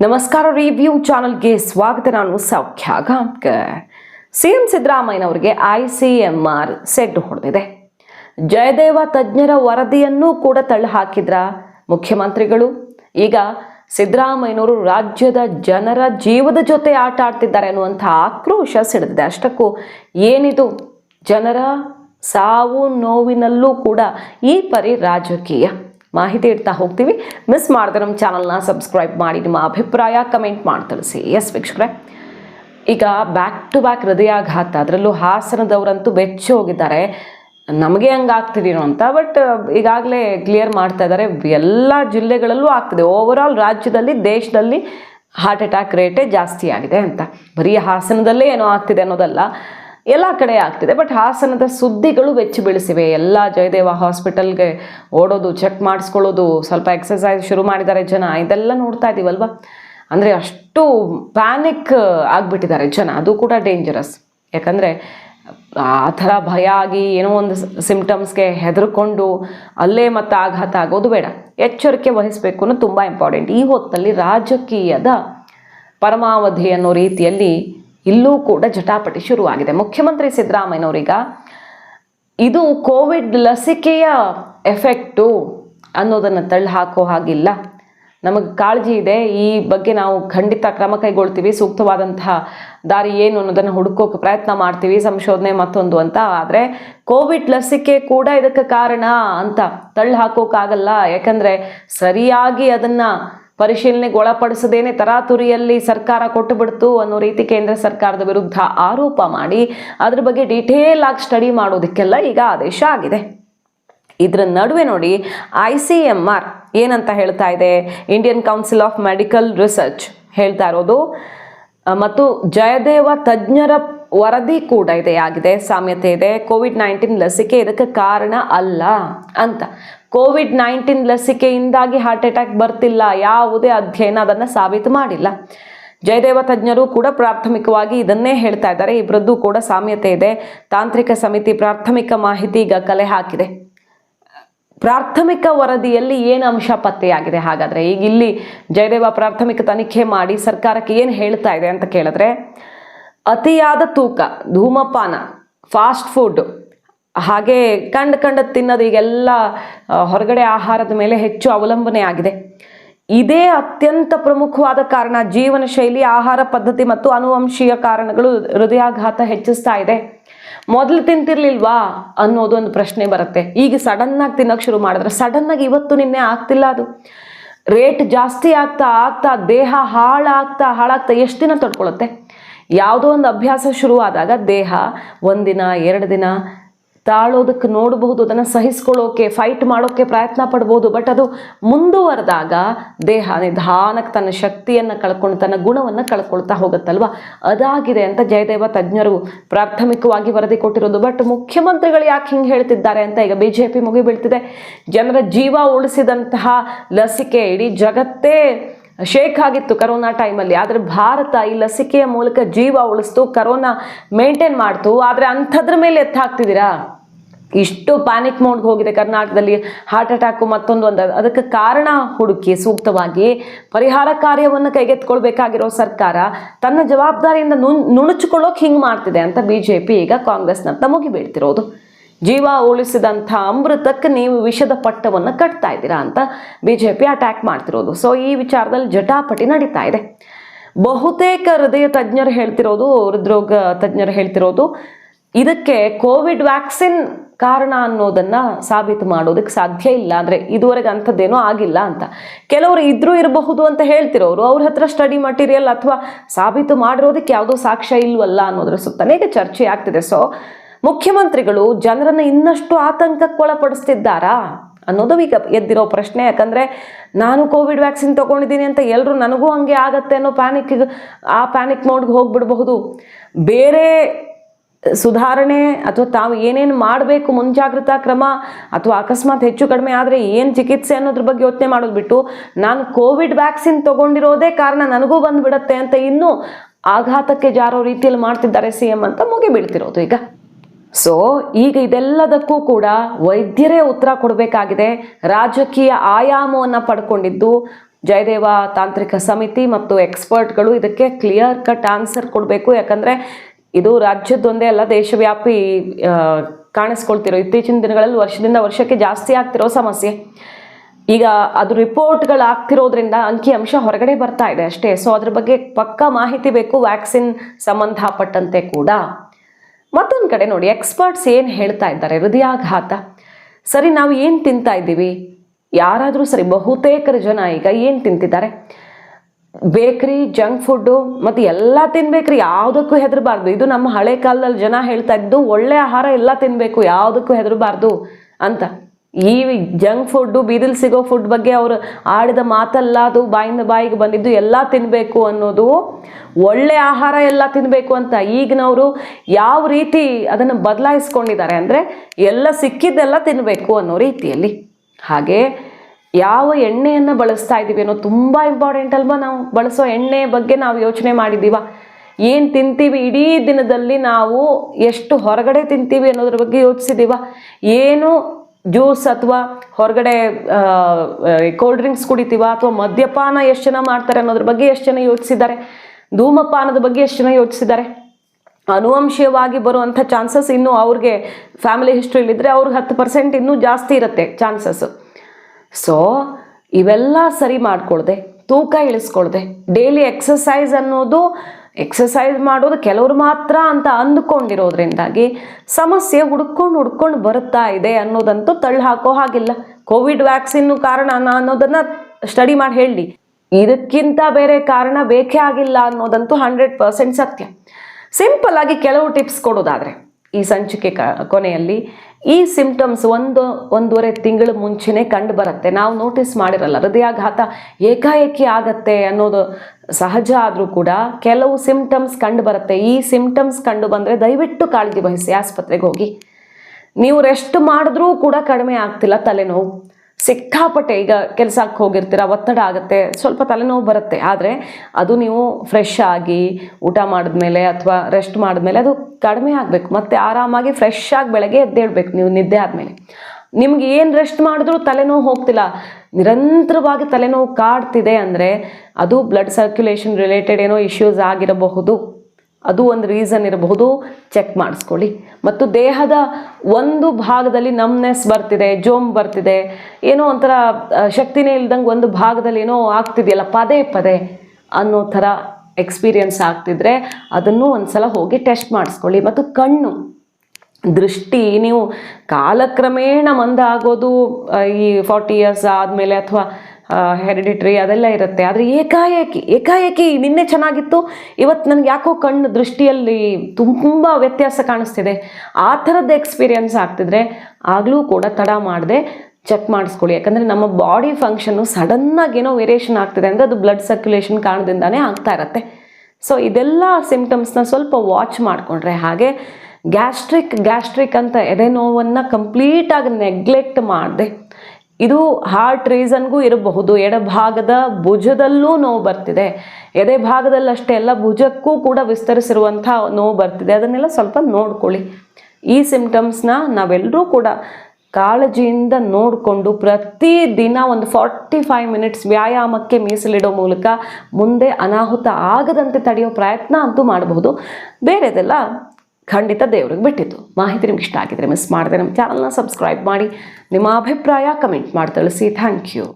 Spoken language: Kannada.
ನಮಸ್ಕಾರ ರಿವ್ಯೂ ಚಾನಲ್ಗೆ ಸ್ವಾಗತ. ನಾನು ಸೌಖ್ಯ ಗಾಂವ್ಕರ್ ಸಿಎಂ ಸಿದ್ದರಾಮಯ್ಯನವರಿಗೆ ಆರ್ ಸೆಡ್ ಹೊಡೆದಿದೆ. ಜಯದೇವ ತಜ್ಞರ ವರದಿಯನ್ನೂ ಕೂಡ ತಳ್ಳಿ ಹಾಕಿದ್ರ ಮುಖ್ಯಮಂತ್ರಿಗಳು. ಈಗ ಸಿದ್ದರಾಮಯ್ಯನವರು ರಾಜ್ಯದ ಜನರ ಜೀವದ ಜೊತೆ ಆಟ ಆಡ್ತಿದ್ದಾರೆ ಅನ್ನುವಂಥ ಆಕ್ರೋಶ ಸಿಡಿದಿದೆ. ಅಷ್ಟಕ್ಕೂ ಏನಿದು? ಜನರ ಸಾವು ನೋವಿನಲ್ಲೂ ಕೂಡ ಈ ಪರಿ ರಾಜಕೀಯ. ಮಾಹಿತಿ ಇಡ್ತಾ ಹೋಗ್ತೀವಿ. ಮಿಸ್ ಮಾಡಿದ್ರೆ ನಮ್ಮ ಚಾನಲ್ನ ಸಬ್ಸ್ಕ್ರೈಬ್ ಮಾಡಿ, ನಿಮ್ಮ ಅಭಿಪ್ರಾಯ ಕಮೆಂಟ್ ಮಾಡಿ ತಿಳಿಸಿ. ಎಸ್ ವೀಕ್ಷಕರೇ. ಈಗ ಬ್ಯಾಕ್ ಟು ಬ್ಯಾಕ್ ಹೃದಯಾಘಾತ, ಅದರಲ್ಲೂ ಹಾಸನದವರಂತೂ ಬೆಚ್ಚಿ ಹೋಗಿದ್ದಾರೆ. ನಮಗೆ ಹಂಗೆ ಆಗ್ತಿದೀನೋ ಅಂತ ಬಟ್ ಈಗಾಗಲೇ ಕ್ಲಿಯರ್ ಮಾಡ್ತಾ ಇದ್ದಾರೆ. ಎಲ್ಲ ಜಿಲ್ಲೆಗಳಲ್ಲೂ ಆಗ್ತಿದೆ. ಓವರ್ ರಾಜ್ಯದಲ್ಲಿ, ದೇಶದಲ್ಲಿ ಹಾರ್ಟ್ ಅಟ್ಯಾಕ್ ರೇಟೇ ಜಾಸ್ತಿ ಆಗಿದೆ ಅಂತ. ಬರೀ ಹಾಸನದಲ್ಲೇ ಏನೋ ಆಗ್ತಿದೆ ಅನ್ನೋದಲ್ಲ. ಎಲ್ಲ ಕಡೆ ಆಗ್ತಿದೆ. ಬಟ್ ಹಾಸನದ ಸುದ್ದಿಗಳು ಬೆಚ್ಚಿ ಬೀಳಿಸಿವೆ. ಎಲ್ಲ ಜಯದೇವ ಹಾಸ್ಪಿಟಲ್ಗೆ ಓಡೋದು, ಚೆಕ್ ಮಾಡಿಸ್ಕೊಳ್ಳೋದು, ಸ್ವಲ್ಪ ಎಕ್ಸಸೈಸ್ ಶುರು ಮಾಡಿದ್ದಾರೆ ಜನ. ಇದೆಲ್ಲ ನೋಡ್ತಾ ಇದ್ದೀವಲ್ವ ಅಂದರೆ ಅಷ್ಟು ಪ್ಯಾನಿಕ್ ಆಗಿಬಿಟ್ಟಿದ್ದಾರೆ ಜನ. ಅದು ಕೂಡ ಡೇಂಜರಸ್ ಯಾಕಂದರೆ ಆ ಥರ ಭಯ ಆಗಿ ಏನೋ ಒಂದು ಸಿಮ್ಟಮ್ಸ್ಗೆ ಹೆದರ್ಕೊಂಡು ಅಲ್ಲೇ ಮತ್ತೆ ಆಘಾತ ಆಗೋದು ಬೇಡ. ಎಚ್ಚರಿಕೆ ವಹಿಸಬೇಕು ಅನ್ನೋದು ತುಂಬ ಇಂಪಾರ್ಟೆಂಟ್ ಈ ಹೊತ್ತಲ್ಲಿ ರಾಜಕೀಯದ ಪರಮಾವಧಿ ಅನ್ನೋ ರೀತಿಯಲ್ಲಿ ಇಲ್ಲೂ ಕೂಡ ಜಟಾಪಟಿ ಶುರುವಾಗಿದೆ. ಮುಖ್ಯಮಂತ್ರಿ ಸಿದ್ದರಾಮಯ್ಯನವರೀಗ ಇದು ಕೋವಿಡ್ ಲಸಿಕೆಯ ಎಫೆಕ್ಟು ಅನ್ನೋದನ್ನು ತಳ್ಳಿ ಹಾಕೋ ಹಾಗಿಲ್ಲ. ನಮಗೆ ಕಾಳಜಿ ಇದೆ. ಈ ಬಗ್ಗೆ ನಾವು ಖಂಡಿತ ಕ್ರಮ ಕೈಗೊಳ್ತೀವಿ. ಸೂಕ್ತವಾದಂತಹ ದಾರಿ ಏನು ಅನ್ನೋದನ್ನು ಹುಡುಕೋಕೆ ಪ್ರಯತ್ನ ಮಾಡ್ತೀವಿ. ಸಂಶೋಧನೆ ಮತ್ತೊಂದು ಅಂತ. ಆದರೆ ಕೋವಿಡ್ ಲಸಿಕೆ ಕೂಡ ಇದಕ್ಕೆ ಕಾರಣ ಅಂತ ತಳ್ಳಿ ಹಾಕೋಕ್ಕಾಗಲ್ಲ ಯಾಕಂದರೆ ಸರಿಯಾಗಿ ಅದನ್ನು ಪರಿಶೀಲನೆಗೆ ಒಳಪಡಿಸದೇನೆ ತರಾತುರಿಯಲ್ಲಿ ಸರ್ಕಾರ ಕೊಟ್ಟು ಬಿಡ್ತು ಅನ್ನೋ ರೀತಿ ಕೇಂದ್ರ ಸರ್ಕಾರದ ವಿರುದ್ಧ ಆರೋಪ ಮಾಡಿ ಅದ್ರ ಬಗ್ಗೆ ಡೀಟೇಲ್ ಆಗಿ ಸ್ಟಡಿ ಮಾಡೋದಕ್ಕೆಲ್ಲ ಈಗ ಆದೇಶ ಆಗಿದೆ. ಇದರ ನಡುವೆ ನೋಡಿ ಐ ಸಿ ಎಂ ಆರ್ ಏನಂತ ಹೇಳ್ತಾ ಇದೆ? Indian council of medical research ಹೇಳ್ತಾ ಇರೋದು. ಮತ್ತು ಜಯದೇವ ತಜ್ಞರ ವರದಿ ಕೂಡ ಇದೆ, ಆಗಿದೆ, ಸಾಮ್ಯತೆ ಇದೆ. ಕೋವಿಡ್ ನೈನ್ಟೀನ್ ಲಸಿಕೆ ಇದಕ್ಕೆ ಕಾರಣ ಅಲ್ಲ ಅಂತ. ಕೋವಿಡ್ ನೈನ್ಟೀನ್ ಲಸಿಕೆಯಿಂದಾಗಿ ಹಾರ್ಟ್ ಅಟ್ಯಾಕ್ ಬರ್ತಿಲ್ಲ, ಯಾವುದೇ ಅಧ್ಯಯನ ಅದನ್ನು ಸಾಬೀತು ಮಾಡಿಲ್ಲ. ಜಯದೇವ ತಜ್ಞರು ಕೂಡ ಪ್ರಾಥಮಿಕವಾಗಿ ಇದನ್ನೇ ಹೇಳ್ತಾ ಇದ್ದಾರೆ. ಇಬ್ಬರದ್ದು ಕೂಡ ಸಾಮ್ಯತೆ ಇದೆ. ತಾಂತ್ರಿಕ ಸಮಿತಿ ಪ್ರಾಥಮಿಕ ಮಾಹಿತಿ ಈಗ ಕಲೆ ಹಾಕಿದೆ. ಪ್ರಾಥಮಿಕ ವರದಿಯಲ್ಲಿ ಏನು ಅಂಶ ಪತ್ತೆಯಾಗಿದೆ? ಹಾಗಾದರೆ ಈಗ ಇಲ್ಲಿ ಜಯದೇವ ಪ್ರಾಥಮಿಕ ತನಿಖೆ ಮಾಡಿ ಸರ್ಕಾರಕ್ಕೆ ಏನು ಹೇಳ್ತಾ ಇದೆ ಅಂತ ಕೇಳಿದ್ರೆ ಅತಿಯಾದ ತೂಕ, ಧೂಮಪಾನ ಫಾಸ್ಟ್ ಫುಡ್ ಹಾಗೆ ಕಂಡ ಕಂಡ ತಿನ್ನೋದು ಈಗೆಲ್ಲ ಹೊರಗಡೆ ಆಹಾರದ ಮೇಲೆ ಹೆಚ್ಚು ಅವಲಂಬನೆ ಆಗಿದೆ. ಇದೇ ಅತ್ಯಂತ ಪ್ರಮುಖವಾದ ಕಾರಣ ಜೀವನ ಶೈಲಿ, ಆಹಾರ ಪದ್ಧತಿ ಮತ್ತು ಅನುವಂಶೀಯ ಕಾರಣಗಳು ಹೃದಯಾಘಾತ ಹೆಚ್ಚಿಸ್ತಾ ಇದೆ. ಮೊದಲು ತಿಂತಿರ್ಲಿಲ್ವಾ ಅನ್ನೋದು ಒಂದು ಪ್ರಶ್ನೆ ಬರುತ್ತೆ. ಈಗ ಸಡನ್ ಆಗಿ ತಿನ್ನೋಕೆ ಶುರು ಮಾಡಿದ್ರೆ ಸಡನ್ ಆಗಿ ಇವತ್ತು ನಿನ್ನೆ ಆಗ್ತಿಲ್ಲ ಅದು. ರೇಟ್ ಜಾಸ್ತಿ ಆಗ್ತಾ ಆಗ್ತಾ, ದೇಹ ಹಾಳಾಗ್ತಾ ಹಾಳಾಗ್ತಾ ಎಷ್ಟು ದಿನ ತಡ್ಕೊಳುತ್ತೆ? ಯಾವುದೋ ಒಂದು ಅಭ್ಯಾಸ ಶುರುವಾದಾಗ ದೇಹ ಒಂದಿನ, ಎರಡು ದಿನ ತಾಳೋದಕ್ಕೆ ನೋಡಬಹುದು, ಅದನ್ನು ಸಹಿಸ್ಕೊಳ್ಳೋಕೆ ಫೈಟ್ ಮಾಡೋಕ್ಕೆ ಪ್ರಯತ್ನ ಪಡ್ಬೋದು. ಬಟ್ ಅದು ಮುಂದುವರೆದಾಗ ದೇಹ ನಿಧಾನಕ್ಕೆ ತನ್ನ ಶಕ್ತಿಯನ್ನು ಕಳ್ಕೊಂಡು, ತನ್ನ ಗುಣವನ್ನು ಕಳ್ಕೊಳ್ತಾ ಹೋಗುತ್ತಲ್ವ? ಅದಾಗಿದೆ ಅಂತ ಜಯದೇವ ತಜ್ಞರು ಪ್ರಾಥಮಿಕವಾಗಿ ವರದಿ ಕೊಟ್ಟಿರೋದು. ಬಟ್ ಮುಖ್ಯಮಂತ್ರಿಗಳು ಯಾಕೆ ಹಿಂಗೆ ಹೇಳ್ತಿದ್ದಾರೆ ಅಂತ ಈಗ ಬಿ ಜೆ ಪಿ ಮುಗಿಬೀಳ್ತಿದೆ. ಜನರ ಜೀವ ಉಳಿಸಿದಂತಹ ಲಸಿಕೆ ಇಡೀ ಜಗತ್ತೇ ಶೇಕ್ ಆಗಿತ್ತು ಕರೋನಾ ಟೈಮಲ್ಲಿ. ಆದರೆ ಭಾರತ ಈ ಲಸಿಕೆಯ ಮೂಲಕ ಜೀವ ಉಳಿಸ್ತು, ಕರೋನಾ ಮೇಂಟೈನ್ ಮಾಡ್ತು. ಆದರೆ ಅಂಥದ್ರ ಮೇಲೆ ಎತ್ತಾಗ್ತಿದ್ದೀರಾ ಇಷ್ಟು ಪ್ಯಾನಿಕ್ ಮೋಡ್ಗೆ ಹೋಗಿದೆ ಕರ್ನಾಟಕದಲ್ಲಿ. ಹಾರ್ಟ್ ಅಟ್ಯಾಕು ಮತ್ತೊಂದು ಒಂದು. ಅದಕ್ಕೆ ಕಾರಣ ಹುಡುಕಿ ಸೂಕ್ತವಾಗಿ ಪರಿಹಾರ ಕಾರ್ಯವನ್ನು ಕೈಗೆತ್ಕೊಳ್ಬೇಕಾಗಿರೋ ಸರ್ಕಾರ ತನ್ನ ಜವಾಬ್ದಾರಿಯಿಂದ ನುಣ್, ನುಣುಚಿಕೊಳ್ಳೋಕೆ ಹಿಂಗೆ ಮಾಡ್ತಿದೆ ಅಂತ ಬಿ ಜೆ ಪಿ ಈಗ ಕಾಂಗ್ರೆಸ್ನತ್ತ ಮುಗಿಬೀಳ್ತಿರೋದು. ಜೀವ ಉಳಿಸಿದಂಥ ಅಮೃತಕ್ಕೆ ನೀವು ವಿಷದ ಪಟ್ಟವನ್ನು ಕಟ್ತಾ ಇದ್ದೀರಾ ಅಂತ ಬಿ ಜೆ ಪಿ ಅಟ್ಯಾಕ್ ಮಾಡ್ತಿರೋದು. ಸೊ ಈ ವಿಚಾರದಲ್ಲಿ ಜಟಾಪಟಿ ನಡೀತಾ ಇದೆ. ಬಹುತೇಕ ಹೃದಯ ತಜ್ಞರು ಹೇಳ್ತಿರೋದು, ಹೃದ್ರೋಗ ತಜ್ಞರು ಹೇಳ್ತಿರೋದು, ಇದಕ್ಕೆ ಕೋವಿಡ್ ವ್ಯಾಕ್ಸಿನ್ ಕಾರಣ ಅನ್ನೋದನ್ನು ಸಾಬೀತು ಮಾಡೋದಕ್ಕೆ ಸಾಧ್ಯ ಇಲ್ಲ. ಅಂದರೆ ಇದುವರೆಗೆ ಅಂಥದ್ದೇನೂ ಆಗಿಲ್ಲ ಅಂತ. ಕೆಲವರು ಇದ್ರೂ ಇರಬಹುದು ಅಂತ ಹೇಳ್ತಿರೋರು. ಅವ್ರ ಹತ್ರ ಸ್ಟಡಿ ಮಟೀರಿಯಲ್ ಅಥವಾ ಸಾಬೀತು ಮಾಡಿರೋದಕ್ಕೆ ಯಾವುದೋ ಸಾಕ್ಷ್ಯ ಇಲ್ವಲ್ಲ ಅನ್ನೋದ್ರ ಸುತ್ತನೇ ಚರ್ಚೆ ಆಗ್ತಿದೆ. ಸೊ ಮುಖ್ಯಮಂತ್ರಿಗಳು ಜನರನ್ನು ಇನ್ನಷ್ಟು ಆತಂಕಕ್ಕೆ ಒಳಪಡಿಸ್ತಿದ್ದಾರಾ ಅನ್ನೋದು ಈಗ ಎದ್ದಿರೋ ಪ್ರಶ್ನೆ. ಯಾಕಂದರೆ ನಾನು ಕೋವಿಡ್ ವ್ಯಾಕ್ಸಿನ್ ತೊಗೊಂಡಿದ್ದೀನಿ ಅಂತ ಎಲ್ಲರೂ ನನಗೂ ಹಂಗೆ ಆಗತ್ತೆ ಅನ್ನೋ ಪ್ಯಾನಿಕ್ ಆ ಪ್ಯಾನಿಕ್ ಮೋಡ್ಗೆ ಹೋಗ್ಬಿಡಬಹುದು. ಬೇರೆ ಸುಧಾರಣೆ ಅಥವಾ ತಾವು ಏನೇನು ಮಾಡಬೇಕು ಮುಂಜಾಗ್ರತಾ ಕ್ರಮ ಅಥವಾ ಅಕಸ್ಮಾತ್ ಹೆಚ್ಚು ಕಡಿಮೆ ಆದರೆ ಏನು ಚಿಕಿತ್ಸೆ ಅನ್ನೋದ್ರ ಬಗ್ಗೆ ಯೋಚನೆ ಮಾಡೋದು ಬಿಟ್ಟು ನಾನು ಕೋವಿಡ್ ವ್ಯಾಕ್ಸಿನ್ ತೊಗೊಂಡಿರೋದೇ ಕಾರಣ ನನಗೂ ಬಂದುಬಿಡತ್ತೆ ಅಂತ ಇನ್ನೂ ಆಘಾತಕ್ಕೆ ಜಾರೋ ರೀತಿಯಲ್ಲಿ ಮಾಡ್ತಿದ್ದಾರೆ ಸಿ ಅಂತ ಮುಗಿಬೀಳ್ತಿರೋದು ಈಗ. ಸೊ ಈಗ ಇದೆಲ್ಲದಕ್ಕೂ ಕೂಡ ವೈದ್ಯರೇ ಉತ್ತರ ಕೊಡಬೇಕಾಗಿದೆ. ರಾಜಕೀಯ ಆಯಾಮವನ್ನು ಪಡ್ಕೊಂಡಿದ್ದು ಜಯದೇವ ತಾಂತ್ರಿಕ ಸಮಿತಿ ಮತ್ತು ಎಕ್ಸ್ಪರ್ಟ್ಗಳು ಇದಕ್ಕೆ ಕ್ಲಿಯರ್ ಕಟ್ ಆನ್ಸರ್ ಕೊಡಬೇಕು. ಯಾಕಂದರೆ ಇದು ರಾಜ್ಯದೊಂದೇ ಅಲ್ಲ, ದೇಶವ್ಯಾಪಿ ಕಾಣಿಸ್ಕೊಳ್ತಿರೋ ಇತ್ತೀಚಿನ ದಿನಗಳಲ್ಲಿ ವರ್ಷದಿಂದ ವರ್ಷಕ್ಕೆ ಜಾಸ್ತಿ ಆಗ್ತಿರೋ ಸಮಸ್ಯೆ. ಈಗ ಅದು ರಿಪೋರ್ಟ್ಗಳು ಆಗ್ತಿರೋದ್ರಿಂದ ಅಂಕಿಅಂಶ ಹೊರಗಡೆ ಬರ್ತಾ ಇದೆ ಅಷ್ಟೇ. ಸೊ ಅದ್ರ ಬಗ್ಗೆ ಪಕ್ಕಾ ಮಾಹಿತಿ ಬೇಕು, ವ್ಯಾಕ್ಸಿನ್ ಸಂಬಂಧಪಟ್ಟಂತೆ ಕೂಡ. ಮತ್ತೊಂದು ಕಡೆ ನೋಡಿ ಎಕ್ಸ್ಪರ್ಟ್ಸ್ ಏನು ಹೇಳ್ತಾ ಇದ್ದಾರೆ? ಹೃದಯಾಘಾತ. ಸರಿ, ನಾವು ಏನು ತಿಂತಾ ಇದ್ದೀವಿ? ಯಾರಾದರೂ ಸರಿ, ಬಹುತೇಕರ ಜನ ಈಗ ಏನು ತಿಂತಿದ್ದಾರೆ? ಬೇಕ್ರಿ ಜಂಕ್ ಫುಡ್ಡು ಮತ್ತು ಎಲ್ಲ ತಿನ್ಬೇಕ್ರಿ, ಯಾವುದಕ್ಕೂ ಹೆದರಬಾರ್ದು. ಇದು ನಮ್ಮ ಹಳೆ ಕಾಲದಲ್ಲಿ ಜನ ಹೇಳ್ತಾ ಇದ್ದು, ಒಳ್ಳೆ ಆಹಾರ ಎಲ್ಲ ತಿನ್ನಬೇಕು ಯಾವುದಕ್ಕೂ ಹೆದರಬಾರ್ದು ಅಂತ. ಈ ಜಂಕ್ ಫುಡ್ಡು ಬೀದಿಲಿ ಸಿಗೋ ಫುಡ್ ಬಗ್ಗೆ ಅವರು ಆಡಿದ ಮಾತಲ್ಲ ಅದು ಬಾಯಿಂದ ಬಾಯಿಗೆ ಬಂದಿದ್ದು ಎಲ್ಲ ತಿನ್ನಬೇಕು ಅನ್ನೋದು ಒಳ್ಳೆ ಆಹಾರ ಎಲ್ಲ ತಿನ್ನಬೇಕು ಅಂತ ಈಗಿನವರು ಯಾವ ರೀತಿ ಅದನ್ನು ಬದಲಾಯಿಸ್ಕೊಂಡಿದ್ದಾರೆ ಅಂದರೆ ಎಲ್ಲ ಸಿಕ್ಕಿದ್ದೆಲ್ಲ ತಿನ್ನಬೇಕು ಅನ್ನೋ ರೀತಿಯಲ್ಲಿ. ಹಾಗೆ ಯಾವ ಎಣ್ಣೆಯನ್ನು ಬಳಸ್ತಾ ಇದ್ದೀವಿ ಅನ್ನೋ ತುಂಬ ಇಂಪಾರ್ಟೆಂಟ್ ಅಲ್ವಾ ನಾವು? ಬಳಸೋ ಎಣ್ಣೆ ಬಗ್ಗೆ ನಾವು ಯೋಚನೆ ಮಾಡಿದ್ದೀವ? ಏನು ತಿಂತೀವಿ? ಇಡೀ ದಿನದಲ್ಲಿ ನಾವು ಎಷ್ಟು ಹೊರಗಡೆ ತಿಂತೀವಿ ಅನ್ನೋದ್ರ ಬಗ್ಗೆ ಯೋಚಿಸಿದ್ದೀವ? ಏನು ಜ್ಯೂಸ್ ಅಥವಾ ಹೊರಗಡೆ ಕೋಲ್ಡ್ ಡ್ರಿಂಕ್ಸ್ ಕುಡಿತೀವ ಅಥವಾ ಮದ್ಯಪಾನ ಎಷ್ಟು ಜನ ಮಾಡ್ತಾರೆ ಅನ್ನೋದ್ರ ಬಗ್ಗೆ ಎಷ್ಟು ಜನ ಯೋಚಿಸಿದ್ದಾರೆ? ಧೂಮಪಾನದ ಬಗ್ಗೆ ಎಷ್ಟು ಜನ ಯೋಚಿಸಿದ್ದಾರೆ? ಅನುವಂಶೀಯವಾಗಿ ಬರುವಂಥ ಚಾನ್ಸಸ್ ಇನ್ನೂ ಅವ್ರಿಗೆ ಫ್ಯಾಮಿಲಿ ಹಿಸ್ಟ್ರಿಲಿದ್ದರೆ ಅವ್ರಿಗೆ ಹತ್ತು ಪರ್ಸೆಂಟ್ ಇನ್ನೂ ಜಾಸ್ತಿ ಇರುತ್ತೆ ಚಾನ್ಸಸ್ಸು ಸೊ ಇವೆಲ್ಲ ಸರಿ ಮಾಡಿಕೊಳ್ದೆ, ತೂಕ ಇಳಿಸ್ಕೊಳ್ದೆ ಡೈಲಿ ಎಕ್ಸಸೈಸ್ ಅನ್ನೋದು ಎಕ್ಸಸೈಸ್ ಮಾಡೋದು ಕೆಲವರು ಮಾತ್ರ ಅಂತ ಅಂದ್ಕೊಂಡಿರೋದ್ರಿಂದಾಗಿ ಸಮಸ್ಯೆ ಹುಡ್ಕೊಂಡು ಹುಡ್ಕೊಂಡು ಬರುತ್ತಾ ಇದೆ ಅನ್ನೋದಂತೂ ತಳ್ಳಿ ಹಾಕೋ ಹಾಗಿಲ್ಲ. ಕೋವಿಡ್ ವ್ಯಾಕ್ಸಿನ್ ಕಾರಣ ಅನ್ನೋದನ್ನ ಸ್ಟಡಿ ಮಾಡಿ ಹೇಳಿ. ಇದಕ್ಕಿಂತ ಬೇರೆ ಕಾರಣ ಬೇಕೇ ಆಗಿಲ್ಲ ಅನ್ನೋದಂತೂ ಹಂಡ್ರೆಡ್ ಪರ್ಸೆಂಟ್ ಸತ್ಯ. ಸಿಂಪಲ್ ಆಗಿ ಕೆಲವು ಟಿಪ್ಸ್ ಕೊಡೋದಾದ್ರೆ, ಈ ಸಂಚಿಕೆ ಕೊನೆಯಲ್ಲಿ ಈ ಸಿಂಪ್ಟಮ್ಸ್ ಒಂದು, ಒಂದೂವರೆ ತಿಂಗಳ ಮುಂಚೆನೇ ಕಂಡು ಬರುತ್ತೆ. ನಾವು ನೋಟಿಸ್ ಮಾಡಿರಲ್ಲ, ಹೃದಯಾಘಾತ ಏಕಾಏಕಿ ಆಗತ್ತೆ ಅನ್ನೋದು ಸಹಜ ಆದರೂ ಕೂಡ ಕೆಲವು ಸಿಂಪ್ಟಮ್ಸ್ ಕಂಡು ಬರುತ್ತೆ. ಈ ಸಿಂಪ್ಟಮ್ಸ್ ಕಂಡು ಬಂದರೆ ದಯವಿಟ್ಟು ಕಾಳಜಿ ವಹಿಸಿ ಆಸ್ಪತ್ರೆಗೆ ಹೋಗಿ. ನೀವು ರೆಸ್ಟ್ ಮಾಡಿದ್ರೂ ಕೂಡ ಕಡಿಮೆ ಆಗ್ತಿಲ್ಲ ತಲೆನೋವು. ಸಿಕ್ಕಾಪಟ್ಟೆ ಈಗ ಕೆಲಸಕ್ಕೆ ಹೋಗಿರ್ತೀರ, ಒತ್ತಡ ಆಗುತ್ತೆ, ಸ್ವಲ್ಪ ತಲೆನೋವು ಬರುತ್ತೆ. ಆದರೆ ಅದು ನೀವು ಫ್ರೆಶ್ ಆಗಿ ಊಟ ಮಾಡಿದ್ಮೇಲೆ ಅಥವಾ ರೆಸ್ಟ್ ಮಾಡಿದ್ಮೇಲೆ ಅದು ಕಡಿಮೆ ಆಗಬೇಕು. ಮತ್ತು ಆರಾಮಾಗಿ ಫ್ರೆಶ್ ಆಗಿ ಬೆಳಗ್ಗೆ ಎದ್ದೇಳ್ಬೇಕು ನೀವು ನಿದ್ದೆ ಆದಮೇಲೆ. ನಿಮ್ಗೆ ಏನು ರೆಸ್ಟ್ ಮಾಡಿದ್ರು ತಲೆನೋವು ಹೋಗ್ತಿಲ್ಲ. ನಿರಂತರವಾಗಿ ತಲೆನೋವು ಕಾಡ್ತಿದೆ ಅಂದರೆ ಅದು ಬ್ಲಡ್ ಸರ್ಕ್ಯುಲೇಷನ್ ರಿಲೇಟೆಡ್ ಏನೋ ಇಶ್ಯೂಸ್ ಆಗಿರಬಹುದು. ಅದು ಒಂದು ರೀಸನ್ ಇರಬಹುದು. ಚೆಕ್ ಮಾಡಿಸ್ಕೊಳ್ಳಿ. ಮತ್ತು ದೇಹದ ಒಂದು ಭಾಗದಲ್ಲಿ ನಮ್ನೆಸ್ ಬರ್ತಿದೆ, ಜೋಮ್ ಬರ್ತಿದೆ, ಏನೋ ಒಂಥರ ಶಕ್ತಿನೇ ಇಲ್ದಂಗೆ ಒಂದು ಭಾಗದಲ್ಲಿ ಏನೋ ಆಗ್ತಿದೆಯಲ್ಲ, ಪದೇ ಪದೇ ಅನ್ನೋ ಥರ ಎಕ್ಸ್ಪೀರಿಯನ್ಸ್ ಆಗ್ತಿದ್ರೆ ಅದನ್ನು ಒಂದು ಸಲ ಹೋಗಿ ಟೆಸ್ಟ್ ಮಾಡಿಸ್ಕೊಳ್ಳಿ. ಮತ್ತು ಕಣ್ಣು, ದೃಷ್ಟಿ, ನೀವು ಕಾಲಕ್ರಮೇಣ ಮಂದ ಆಗೋದು ಈ ಫಾರ್ಟಿ ಇಯರ್ಸ್ ಆದಮೇಲೆ ಅಥವಾ ಹೆರಿಡಿಟ್ರಿ ಅದೆಲ್ಲ ಇರುತ್ತೆ. ಆದರೆ ಏಕಾಏಕಿ ಏಕಾಏಕಿ ನಿನ್ನೆ ಚೆನ್ನಾಗಿತ್ತು ಇವತ್ತು ನನಗೆ ಯಾಕೋ ಕಣ್ಣು ದೃಷ್ಟಿಯಲ್ಲಿ ತುಂಬ ವ್ಯತ್ಯಾಸ ಕಾಣಿಸ್ತಿದೆ. ಆ ಥರದ್ದು ಎಕ್ಸ್ಪೀರಿಯನ್ಸ್ ಆಗ್ತಿದ್ರೆ ಆಗಲೂ ಕೂಡ ತಡ ಮಾಡದೆ ಚೆಕ್ ಮಾಡಿಸ್ಕೊಳ್ಳಿ. ಯಾಕಂದರೆ ನಮ್ಮ ಬಾಡಿ ಫಂಕ್ಷನ್ನು ಸಡನ್ನಾಗಿ ಏನೋ ವೇರಿಯೇಷನ್ ಆಗ್ತಿದೆ ಅಂದರೆ ಅದು ಬ್ಲಡ್ ಸರ್ಕ್ಯುಲೇಷನ್ ಕಾರಣದಿಂದಾನೇ ಆಗ್ತಾ ಇರುತ್ತೆ. ಸೊ ಇದೆಲ್ಲ ಸಿಂಪ್ಟಮ್ಸ್ನ ಸ್ವಲ್ಪ ವಾಚ್ ಮಾಡಿಕೊಂಡ್ರೆ ಹಾಗೆ ಗ್ಯಾಸ್ಟ್ರಿಕ್ ಗ್ಯಾಸ್ಟ್ರಿಕ್ ಅಂತ ಎದೆ ನೋವನ್ನು ಕಂಪ್ಲೀಟಾಗಿ ನೆಗ್ಲೆಕ್ಟ್ ಮಾಡಿದೆ. ಇದು ಹಾರ್ಟ್ ರೀಸನ್ಗೂ ಇರಬಹುದು. ಎಡಭಾಗದ ಭುಜದಲ್ಲೂ ನೋವು ಬರ್ತಿದೆ. ಎದೆ ಭಾಗದಲ್ಲಿ ಅಷ್ಟೇ ಅಲ್ಲ, ಭುಜಕ್ಕೂ ಕೂಡ ವಿಸ್ತರಿಸಿರುವಂಥ ನೋವು ಬರ್ತಿದೆ. ಅದನ್ನೆಲ್ಲ ಸ್ವಲ್ಪ ನೋಡ್ಕೊಳ್ಳಿ. ಈ ಸಿಂಪ್ಟಮ್ಸ್ನ ನಾವೆಲ್ಲರೂ ಕೂಡ ಕಾಳಜಿಯಿಂದ ನೋಡಿಕೊಂಡು ಪ್ರತಿದಿನ ಒಂದು ಫಾರ್ಟಿ ಫೈವ್ ಮಿನಿಟ್ಸ್ ವ್ಯಾಯಾಮಕ್ಕೆ ಮೀಸಲಿಡೋ ಮೂಲಕ ಮುಂದೆ ಅನಾಹುತ ಆಗದಂತೆ ತಡೆಯೋ ಪ್ರಯತ್ನ ಅಂತೂ ಮಾಡಬಹುದು. ಬೇರೆದೆಲ್ಲ ಖಂಡಿತ ದೇವ್ರಿಗೆ ಬಿಟ್ಟಿತ್ತು ಮಾಹಿತಿ ನಿಮ್ಗೆ ಇಷ್ಟ ಆಗಿದ್ರೆ ಮಿಸ್ ಮಾಡಿದೆ ನಮ್ಮ ಚಾನಲ್ನ ಸಬ್ಸ್ಕ್ರೈಬ್ ಮಾಡಿ. ನಿಮ್ಮ ಅಭಿಪ್ರಾಯ ಕಮೆಂಟ್ ಮಾಡಿ ತಿಳಿಸಿ. Thank you